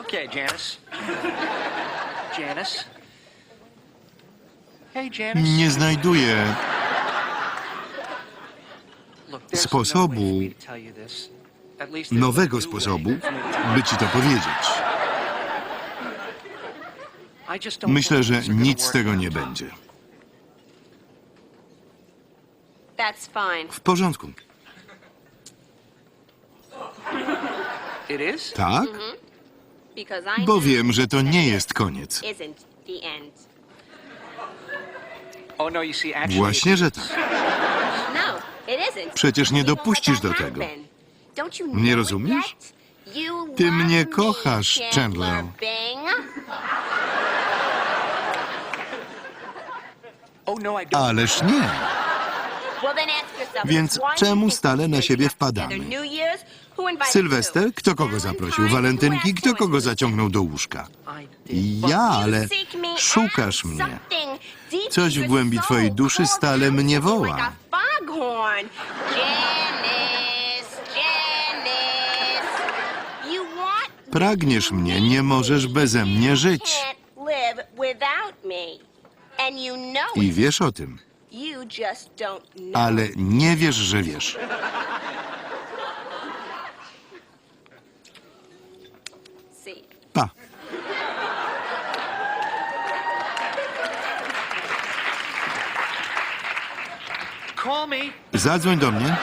Okay, Janice. Janice. Hey, Janice. Nie znajduję. Sposobu- no way for me to tell you this. At least there's Nowego new sposobu, by ci to powiedzieć. I just don't Myślę, że nic z tego nie będzie. That's fine. W porządku. It is? Tak? I Bo know wiem, że to nie jest koniec. isn't the end. Oh, no, you see, actually... Właśnie, że tak. No, it isn't. Przecież nie dopuścisz do tego. happen. Don't you Nie know rozumiesz? Ty love mnie me, kochasz, Chandler. Oh, no, I don't. Ależ nie. Więc czemu stale na siebie wpadamy? Sylwester, kto kogo zaprosił? Walentynki, kto kogo zaciągnął do łóżka? Ja, ale szukasz mnie. Coś w głębi twojej duszy stale mnie woła. Pragniesz mnie, nie możesz beze mnie żyć. I wiesz o tym. You just don't know. Ale nie wiesz, że wiesz. See. Pa. Call me. Zadzwoń do mnie.